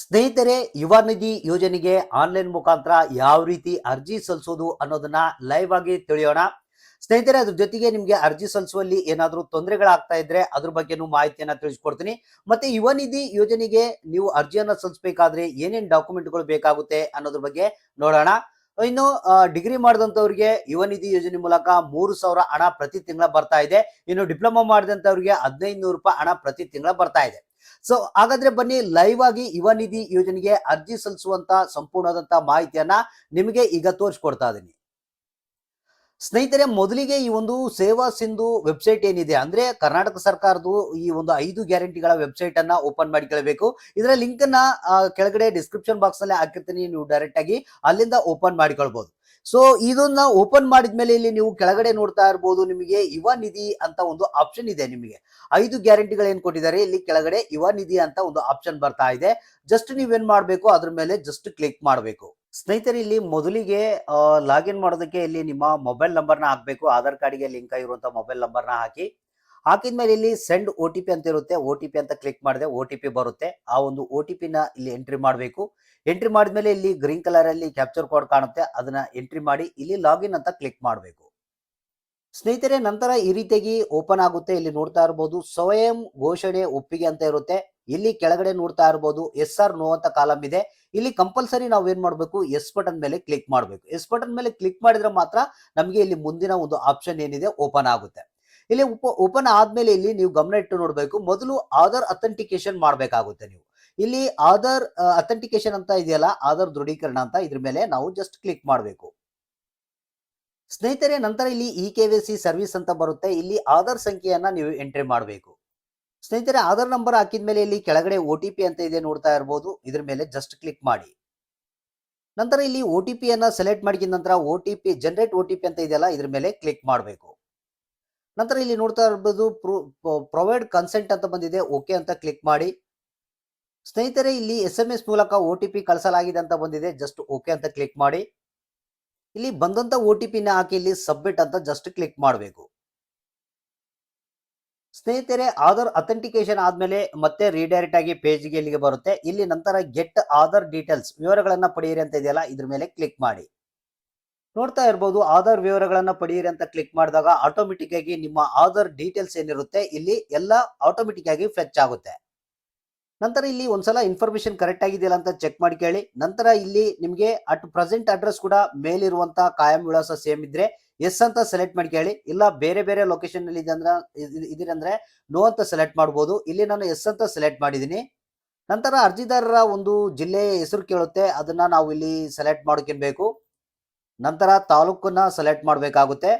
ಸ್ನೇಹಿತರೆ, ಯುವ ನಿಧಿ ಯೋಜನೆಗೆ ಆನ್ಲೈನ್ ಮುಖಾಂತರ ಯಾವ ರೀತಿ ಅರ್ಜಿ ಸಲ್ಲಿಸೋದು ಅನ್ನೋದನ್ನ ಲೈವ್ ಆಗಿ ತಿಳಿಯೋಣ. ಸ್ನೇಹಿತರೆ, ಅದ್ರ ಜೊತೆಗೆ ನಿಮ್ಗೆ ಅರ್ಜಿ ಸಲ್ಲಿಸುವಲ್ಲಿ ಏನಾದರೂ ತೊಂದರೆಗಳಾಗ್ತಾ ಇದ್ರೆ ಅದ್ರ ಬಗ್ಗೆನೂ ಮಾಹಿತಿಯನ್ನ ತಿಳಿಸ್ಕೊಡ್ತೀನಿ. ಮತ್ತೆ ಯುವ ನಿಧಿ ಯೋಜನೆಗೆ ನೀವು ಅರ್ಜಿಯನ್ನ ಸಲ್ಲಿಸಬೇಕಾದ್ರೆ ಏನೇನ್ ಡಾಕ್ಯುಮೆಂಟ್ಗಳು ಬೇಕಾಗುತ್ತೆ ಅನ್ನೋದ್ರ ಬಗ್ಗೆ ನೋಡೋಣ. ಇನ್ನು ಡಿಗ್ರಿ ಮಾಡಿದಂಥವ್ರಿಗೆ ಯುವ ನಿಧಿ ಯೋಜನೆ ಮೂಲಕ ಮೂರು ಸಾವಿರ ಹಣ ಪ್ರತಿ ತಿಂಗಳ ಬರ್ತಾ ಇದೆ. ಇನ್ನು ಡಿಪ್ಲೊಮಾ ಮಾಡಿದಂಥವ್ರಿಗೆ ಹದಿನೈದು ನೂರು ರೂಪಾಯಿ ಹಣ ಪ್ರತಿ ತಿಂಗಳ ಬರ್ತಾ ಇದೆ. ಸೊ ಹಾಗಾದ್ರೆ ಬನ್ನಿ ಲೈವ್ ಆಗಿ ಯುವ ನಿಧಿ ಯೋಜನೆಗೆ ಅರ್ಜಿ ಸಲ್ಲಿಸುವಂತ ಸಂಪೂರ್ಣವಾದಂತ ಮಾಹಿತಿಯನ್ನ ನಿಮಗೆ ಈಗ ತೋರಿಸ್ಕೊಡ್ತಾ ಇದ್ದೀನಿ ಸ್ನೇಹಿತರೆ, ಮೊದಲಿಗೆ ಈ ಒಂದು ಸೇವಾ ಸಿಂಧು ವೆಬ್ಸೈಟ್ ಏನಿದೆ ಅಂದ್ರೆ ಕರ್ನಾಟಕ ಸರ್ಕಾರದ್ದು ಈ ಒಂದು ಐದು ಗ್ಯಾರಂಟಿಗಳ ವೆಬ್ಸೈಟ್ ಅನ್ನ ಓಪನ್ ಮಾಡಿಕೊಳ್ಬೇಕು ಇದರ ಲಿಂಕ್ ಅನ್ನ ಕೆಳಗಡೆ ಡಿಸ್ಕ್ರಿಪ್ಷನ್ ಬಾಕ್ಸ್ನಲ್ಲಿ ಹಾಕಿರ್ತೀನಿ, ನೀವು ಡೈರೆಕ್ಟ್ ಆಗಿ ಅಲ್ಲಿಂದ ಓಪನ್ ಮಾಡಿಕೊಳ್ಬಹುದು ಸೊ ಇದನ್ನ ಓಪನ್ ಮಾಡಿದ್ಮೇಲೆ ಇಲ್ಲಿ ನೀವು ಕೆಳಗಡೆ ನೋಡ್ತಾ ಇರಬಹುದು ನಿಮಗೆ ಯುವ ನಿಧಿ ಅಂತ ಒಂದು ಆಪ್ಷನ್ ಇದೆ ನಿಮಗೆ. ಐದು ಗ್ಯಾರಂಟಿಗಳು ಏನ್ ಕೊಟ್ಟಿದ್ದಾರೆ. ಇಲ್ಲಿ ಕೆಳಗಡೆ ಯುವ ನಿಧಿ ಅಂತ ಒಂದು ಆಪ್ಷನ್ ಬರ್ತಾ ಇದೆ. ಜಸ್ಟ್ ನೀವೇನ್ ಮಾಡ್ಬೇಕು? ಅದ್ರ ಮೇಲೆ ಜಸ್ಟ್ ಕ್ಲಿಕ್ ಮಾಡಬೇಕು. ಸ್ನೇಹಿತರೆ, ಇಲ್ಲಿ ಮೊದಲಿಗೆ ಲಾಗಿನ್ ಮಾಡೋದಕ್ಕೆ ಇಲ್ಲಿ ನಿಮ್ಮ ಮೊಬೈಲ್ ನಂಬರ್ನ ಹಾಕ್ಬೇಕು. ಆಧಾರ್ ಕಾರ್ಡ್ಗೆ ಲಿಂಕ್ ಆಗಿರುವಂತಹ ಮೊಬೈಲ್ ನಂಬರ್ನ ಹಾಕಿ. ಹಾಕಿದ್ಮೇಲೆ ಇಲ್ಲಿ ಸೆಂಡ್ ಓ ಟಿ ಪಿ ಅಂತ ಇರುತ್ತೆ. ಓ ಟಿ ಪಿ ಅಂತ ಕ್ಲಿಕ್ ಮಾಡಿದ್ರೆ ಓ ಟಿ ಪಿ ಬರುತ್ತೆ. ಆ ಒಂದು ಓ ಟಿ ಪಿನ ಇಲ್ಲಿ ಎಂಟ್ರಿ ಮಾಡಬೇಕು. ಎಂಟ್ರಿ ಮಾಡಿದ್ಮೇಲೆ ಇಲ್ಲಿ ಗ್ರೀನ್ ಕಲರ್ ಅಲ್ಲಿ ಕ್ಯಾಪ್ಚರ್ ಕೋಡ್ ಕಾಣುತ್ತೆ. ಅದನ್ನ ಎಂಟ್ರಿ ಮಾಡಿ ಇಲ್ಲಿ ಲಾಗಿನ್ ಅಂತ ಕ್ಲಿಕ್ ಮಾಡಬೇಕು. ಸ್ನೇಹಿತರೆ, ನಂತರ ಈ ರೀತಿಯಾಗಿ ಓಪನ್ ಆಗುತ್ತೆ. ಇಲ್ಲಿ ನೋಡ್ತಾ ಇರಬಹುದು ಸ್ವಯಂ ಘೋಷಣೆ ಒಪ್ಪಿಗೆ ಅಂತ ಇರುತ್ತೆ. ಇಲ್ಲಿ ಕೆಳಗಡೆ ನೋಡ್ತಾ ಇರಬಹುದು ಎಸ್ ಆರ್ ನೋ ಅಂತ ಕಾಲಮ್ ಇದೆ. ಇಲ್ಲಿ ಕಂಪಲ್ಸರಿ ನಾವು ಏನ್ ಮಾಡಬೇಕು? ಎಸ್ ಬಟನ್ ಮೇಲೆ ಕ್ಲಿಕ್ ಮಾಡಬೇಕು. ಎಸ್ ಬಟನ್ ಮೇಲೆ ಕ್ಲಿಕ್ ಮಾಡಿದ್ರೆ ಮಾತ್ರ ನಮಗೆ ಇಲ್ಲಿ ಮುಂದಿನ ಒಂದು ಆಪ್ಷನ್ ಏನಿದೆ? ಓಪನ್ ಆಗುತ್ತೆ. ಇಲ್ಲಿ ಉಪ, ಓಪನ್ ಆದ್ಮೇಲೆ ಇಲ್ಲಿ ನೀವು ಗಮನ ಇಟ್ಟು ನೋಡಬೇಕು, ಮೊದಲು ಆಧಾರ್ ಅಥೆಂಟಿಕೇಶನ್ ಮಾಡಬೇಕಾಗುತ್ತೆ ನೀವು. ಇಲ್ಲಿ ಆಧಾರ್ ಅಥೆಂಟಿಕೇಶನ್ ಅಂತ ಇದೆಯಲ್ಲ, ಆಧಾರ್ ದೃಢೀಕರಣ ಅಂತ ಇದ್ರ ಮೇಲೆ ನಾವು ಜಸ್ಟ್ ಕ್ಲಿಕ್ ಮಾಡಬೇಕು. ಸ್ನೇಹಿತರೆ, ನಂತರ ಇಲ್ಲಿ E K V C service ಅಂತ ಬರುತ್ತೆ, ಇಲ್ಲಿ ಆಧಾರ್ ಸಂಖ್ಯೆಯನ್ನ ನೀವು ಎಂಟ್ರಿ ಮಾಡಬೇಕು. ಸ್ನೇಹಿತರೆ, ಆಧಾರ್ ನಂಬರ್ ಹಾಕಿದ ಮೇಲೆ ಇಲ್ಲಿ ಕೆಳಗಡೆ ಒ ಟಿ ಪಿ ಅಂತ ಇದೆ ನೋಡ್ತಾ ಇರಬಹುದು ಇದ್ರ ಮೇಲೆ ಜಸ್ಟ್ ಕ್ಲಿಕ್ ಮಾಡಿ. ನಂತರ ಇಲ್ಲಿ ಒ ಟಿ ಪಿಯನ್ನು ಸೆಲೆಕ್ಟ್ ಮಾಡಿದ ನಂತರ O T P generate O T P ಅಂತ ಇದೆಯಲ್ಲ, ಇದ್ರ ಮೇಲೆ ಕ್ಲಿಕ್ ಮಾಡಬೇಕು. ನಂತರ ಇಲ್ಲಿ ನೋಡ್ತಾ ಇರ್ಬೋದು ಪ್ರೊವೈಡ್ ಕನ್ಸೆಂಟ್ ಅಂತ ಬಂದಿದೆ. ಓಕೆ ಅಂತ ಕ್ಲಿಕ್ ಮಾಡಿ. ಸ್ನೇಹಿತರೆ, ಇಲ್ಲಿ ಎಸ್ ಎಂ ಎಸ್ ಮೂಲಕ ಒ ಟಿ ಪಿ ಕಳಿಸಲಾಗಿದೆ ಅಂತ ಬಂದಿದೆ. ಜಸ್ಟ್ ಓಕೆ ಅಂತ ಕ್ಲಿಕ್ ಮಾಡಿ. ಇಲ್ಲಿ ಬಂದಂತ ಒ ಟಿ ಪಿನ ಹಾಕಿ ಇಲ್ಲಿ ಸಬ್ಮಿಟ್ ಅಂತ ಜಸ್ಟ್ ಕ್ಲಿಕ್ ಮಾಡಬೇಕು. ಸ್ನೇಹಿತರೆ, ಆಧಾರ್ ಅಥೆಂಟಿಕೇಶನ್ ಆದ್ಮೇಲೆ ಮತ್ತೆ ರೀಡೈರೆಕ್ಟ್ ಆಗಿ ಪೇಜ್ಗೆ ಇಲ್ಲಿಗೆ ಬರುತ್ತೆ. ಇಲ್ಲಿ ನಂತರ ಗೆಟ್ ಆಧಾರ್ ಡೀಟೇಲ್ಸ್ ವಿವರಗಳನ್ನ ಪಡೆಯಿರಿ ಅಂತ ಇದೆಯಲ್ಲ, ಇದ್ರ ಮೇಲೆ ಕ್ಲಿಕ್ ಮಾಡಿ. ನೋಡ್ತಾ ಇರ್ಬೋದು, ಆಧಾರ್ ವಿವರಗಳನ್ನ ಪಡೆಯಿರಿ ಅಂತ ಕ್ಲಿಕ್ ಮಾಡಿದಾಗ ಆಟೋಮೆಟಿಕ್ ಆಗಿ ನಿಮ್ಮ ಆಧಾರ್ ಡೀಟೇಲ್ಸ್ ಏನಿರುತ್ತೆ, ಇಲ್ಲಿ ಎಲ್ಲ ಆಟೋಮೆಟಿಕ್ ಆಗಿ ಫ್ಲೆಚ್ ಆಗುತ್ತೆ. ನಂತರ ಇಲ್ಲಿ ಒಂದ್ಸಲ ಇನ್ಫಾರ್ಮೇಶನ್ ಕರೆಕ್ಟ್ ಆಗಿದೆಯಲ್ಲ ಅಂತ ಚೆಕ್ ಮಾಡಿ ಕೇಳಿ. ನಂತರ ಇಲ್ಲಿ ನಿಮಗೆ ಅಟ್ ಪ್ರೆಸೆಂಟ್ ಅಡ್ರೆಸ್ ಕೂಡ ಮೇಲಿರುವಂತಹ ಕಾಯಂ ವಿಳಾಸ ಸೇಮ್ ಇದ್ರೆ ಎಸ್ ಅಂತ ಸೆಲೆಕ್ಟ್ ಮಾಡಿ ಕೇಳಿ. ಇಲ್ಲ ಬೇರೆ ಬೇರೆ ಲೊಕೇಶನ್ ಅಂದ್ರೆ ಇದಿರಂದ್ರೆ ನೋ ಅಂತ ಸೆಲೆಕ್ಟ್ ಮಾಡಬಹುದು ಇಲ್ಲಿ ನಾನು ಎಸ್ ಅಂತ ಸೆಲೆಕ್ಟ್ ಮಾಡಿದೀನಿ. ನಂತರ ಅರ್ಜಿದಾರರ ಒಂದು ಜಿಲ್ಲೆಯ ಹೆಸರು ಕೇಳುತ್ತೆ, ಅದನ್ನ ನಾವು ಇಲ್ಲಿ ಸೆಲೆಕ್ಟ್ ಮಾಡ್ಕೊಬೇಕು ನಂತರ ತಾಲೂಕನ್ನ ಸೆಲೆಕ್ಟ್ ಮಾಡಬೇಕಾಗುತ್ತೆ.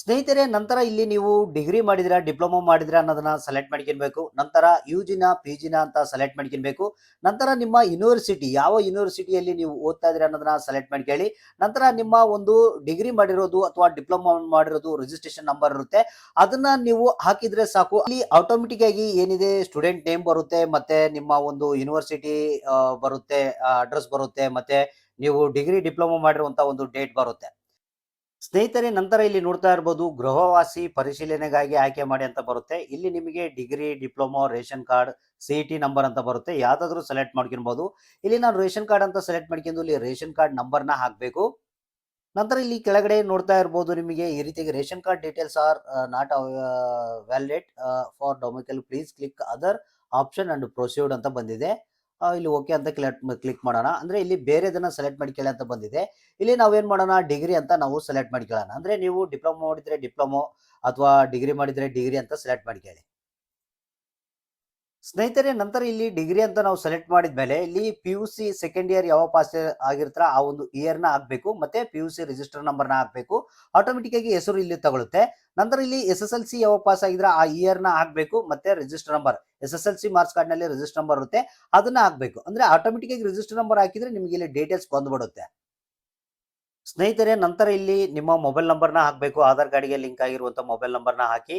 ಸ್ನೇಹಿತರೆ, ನಂತರ ಇಲ್ಲಿ ನೀವು ಡಿಗ್ರಿ ಮಾಡಿದ್ರ ಡಿಪ್ಲೊಮಾ ಮಾಡಿದ್ರ ಅನ್ನೋದನ್ನ ಸೆಲೆಕ್ಟ್ ಮಾಡ್ಕೊಬೇಕು ನಂತರ ಯು ಜಿನ ಪಿ ಜಿನ ಅಂತ ಸೆಲೆಕ್ಟ್ ಮಾಡ್ಕೊಬೇಕು ನಂತರ ನಿಮ್ಮ ಯೂನಿವರ್ಸಿಟಿ ಯಾವ ಯೂನಿವರ್ಸಿಟಿಯಲ್ಲಿ ನೀವು ಓದ್ತಾ ಇದ್ರಿ ಅನ್ನೋದನ್ನ ಸೆಲೆಕ್ಟ್ ಮಾಡ್ಕೊಳ್ಳಿ ನಂತರ ನಿಮ್ಮ ಒಂದು ಡಿಗ್ರಿ ಮಾಡಿರೋದು ಅಥವಾ ಡಿಪ್ಲೊಮಾ ಮಾಡಿರೋದು ರಿಜಿಸ್ಟ್ರೇಷನ್ ನಂಬರ್ ಇರುತ್ತೆ. ಅದನ್ನ ನೀವು ಹಾಕಿದ್ರೆ ಸಾಕು. ಅಲ್ಲಿ ಆಟೋಮೆಟಿಕ್ ಆಗಿ ಏನಿದೆ ಸ್ಟೂಡೆಂಟ್ ನೇಮ್ ಬರುತ್ತೆ, ಮತ್ತೆ ನಿಮ್ಮ ಒಂದು ಯೂನಿವರ್ಸಿಟಿ ಬರುತ್ತೆ ಅಡ್ರೆಸ್ ಬರುತ್ತೆ, ಮತ್ತೆ ನೀವು ಡಿಗ್ರಿ ಡಿಪ್ಲೊಮಾ ಮಾಡಿರುವಂತ ಒಂದು ಡೇಟ್ ಬರುತ್ತೆ. ಸ್ನೇಹಿತರೆ, ನಂತರ ಇಲ್ಲಿ ನೋಡ್ತಾ ಇರ್ಬೋದು, ಗೃಹವಾಸಿ ಪರಿಶೀಲನೆಗಾಗಿ ಆಯ್ಕೆ ಮಾಡಿ ಅಂತ ಬರುತ್ತೆ. ಇಲ್ಲಿ ನಿಮಗೆ degree diploma, ration card, C T number ಅಂತ ಬರುತ್ತೆ. ಯಾವ್ದಾದ್ರು ಸೆಲೆಕ್ಟ್ ಮಾಡ್ಕೊಬಹುದು ಇಲ್ಲಿ ನಾನು ರೇಷನ್ ಕಾರ್ಡ್ ಅಂತ ಸೆಲೆಕ್ಟ್ ಮಾಡ್ಕೊಂಡು ಇಲ್ಲಿ ರೇಷನ್ ಕಾರ್ಡ್ ನಂಬರ್ನ ಹಾಕಬೇಕು. ನಂತರ ಇಲ್ಲಿ ಕೆಳಗಡೆ ನೋಡ್ತಾ ಇರ್ಬೋದು ನಿಮಗೆ ಈ ರೀತಿಯಾಗಿ ration card details are not valid for domicile, please click other option and proceed ಅಂತ ಬಂದಿದೆ. ಇಲ್ಲಿ ಓಕೆ ಅಂತ ಕ್ಲಿಕ್ ಮಾಡೋಣ. ಅಂದ್ರೆ ಇಲ್ಲಿ ಬೇರೆದನ್ನ ಸೆಲೆಕ್ಟ್ ಮಾಡ್ಕೊಳ್ಳಿ ಅಂತ ಬಂದಿದೆ. ಇಲ್ಲಿ ನಾವೇನ್ ಮಾಡೋಣ? ಡಿಗ್ರಿ ಅಂತ ನಾವು ಸೆಲೆಕ್ಟ್ ಮಾಡ್ಕೊಳ್ಳೋಣ ಅಂದ್ರೆ ನೀವು ಡಿಪ್ಲೊಮೊ ಮಾಡಿದ್ರೆ ಡಿಪ್ಲೊಮೊ ಅಥವಾ ಡಿಗ್ರಿ ಮಾಡಿದ್ರೆ ಡಿಗ್ರಿ ಅಂತ ಸೆಲೆಕ್ಟ್ ಮಾಡ್ಕೊಳ್ಳಿ ಸ್ನೇಹಿತರೆ, ನಂತರ ಇಲ್ಲಿ ಡಿಗ್ರಿ ಅಂತ ನಾವು ಸೆಲೆಕ್ಟ್ ಮಾಡಿದ ಮೇಲೆ ಇಲ್ಲಿ P U C second year ಯಾವ ಪಾಸ್ ಆಗಿರ್ತಾರ ಆ ಒಂದು ಇಯರ್ನ ಹಾಕ್ಬೇಕು ಮತ್ತೆ ಪಿ ಯು ಸಿ ರಿಜಿಸ್ಟರ್ ನಂಬರ್ನ ಹಾಕ್ಬೇಕು ಆಟೋಮೆಟಿಕ್ ಆಗಿ ಹೆಸರು ಇಲ್ಲಿ ತಗೊಳುತ್ತೆ. ನಂತರ ಇಲ್ಲಿ ಎಸ್ ಎಸ್ ಎಲ್ ಸಿ ಯಾವ ಪಾಸ್ ಆಗಿದ್ರೆ ಆ ಇಯರ್ನ ಹಾಕ್ಬೇಕು ಮತ್ತೆ register number S S L C marks ಕಾರ್ಡ್ನಲ್ಲಿ ರಿಜಿಸ್ಟರ್ ನಂಬರ್ ಇರುತ್ತೆ, ಅದನ್ನ ಹಾಕ್ಬೇಕು ಅಂದ್ರೆ ಆಟೋಮೆಟಿಕ್ ಆಗಿ ರಿಜಿಸ್ಟರ್ ನಂಬರ್ ಹಾಕಿದ್ರೆ ನಿಮಗೆ ಇಲ್ಲಿ ಡೀಟೇಲ್ಸ್ ಬಂದ್ಬಿಡುತ್ತೆ ಸ್ನೇಹಿತರೆ, ನಂತರ ಇಲ್ಲಿ ನಿಮ್ಮ ಮೊಬೈಲ್ ನಂಬರ್ನ ಹಾಕಬೇಕು, ಆಧಾರ್ ಕಾರ್ಡ್ಗೆ ಲಿಂಕ್ ಆಗಿರುವಂತ ಮೊಬೈಲ್ ನಂಬರ್ನ ಹಾಕಿ.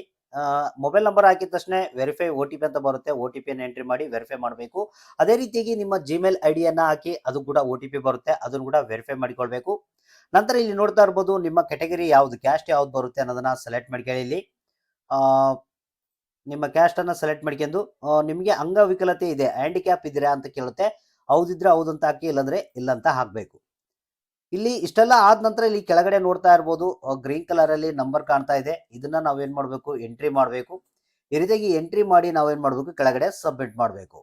ಮೊಬೈಲ್ ನಂಬರ್ ಹಾಕಿದ ತಕ್ಷಣ ವೆರಿಫೈ ಒ ಟಿ ಪಿ ಅಂತ ಬರುತ್ತೆ. ಒ ಟಿ ಪಿಯನ್ನು ಎಂಟ್ರಿ ಮಾಡಿ ವೆರಿಫೈ ಮಾಡಬೇಕು. ಅದೇ ರೀತಿಯಾಗಿ ನಿಮ್ಮ ಜಿಮೇಲ್ ಐ ಡಿಯನ್ನು ಹಾಕಿ ಅದು ಕೂಡ ಒ ಟಿ ಪಿ ಬರುತ್ತೆ. ಅದನ್ನು ಕೂಡ ವೆರಿಫೈ ಮಾಡಿಕೊಳ್ಬೇಕು. ನಂತರ ಇಲ್ಲಿ ನೋಡ್ತಾ ಇರ್ಬೋದು ನಿಮ್ಮ ಕೆಟಗರಿ ಯಾವುದು ಕ್ಯಾಸ್ಟ್ ಯಾವ್ದು ಬರುತ್ತೆ ಅನ್ನೋದನ್ನ ಸೆಲೆಕ್ಟ್ ಮಾಡ್ಕೊಳ್ಳಿ ಇಲ್ಲಿ. ನಿಮ್ಮ ಕ್ಯಾಸ್ಟನ್ನು ಸೆಲೆಕ್ಟ್ ಮಾಡ್ಕೊಂಡು ನಿಮಗೆ ಅಂಗವಿಕಲತೆ ಇದೆ ಹ್ಯಾಂಡಿಕ್ಯಾಪ್ ಇದೆಯಾ ಅಂತ ಕೇಳುತ್ತೆ. ಹೌದಿದ್ರೆ ಹೌದಂತ ಹಾಕಿ, ಇಲ್ಲಾಂದ್ರೆ ಇಲ್ಲ ಅಂತ ಹಾಕಬೇಕು. ಇಲ್ಲಿ ಇಷ್ಟೆಲ್ಲ ಆದ ನಂತರ ಇಲ್ಲಿ ಕೆಳಗಡೆ ನೋಡ್ತಾ ಇರ್ಬೋದು ಗ್ರೀನ್ ಕಲರ್ ಅಲ್ಲಿ ನಂಬರ್ ಕಾಣ್ತಾ ಇದೆ. ಇದನ್ನ ನಾವೇನ್ ಮಾಡಬೇಕು? ಎಂಟ್ರಿ ಮಾಡಬೇಕು. ಈ ರೀತಿಯಾಗಿ ಎಂಟ್ರಿ ಮಾಡಿ ನಾವೇನ್ ಮಾಡಬೇಕು? ಕೆಳಗಡೆ ಸಬ್ಮಿಟ್ ಮಾಡಬೇಕು.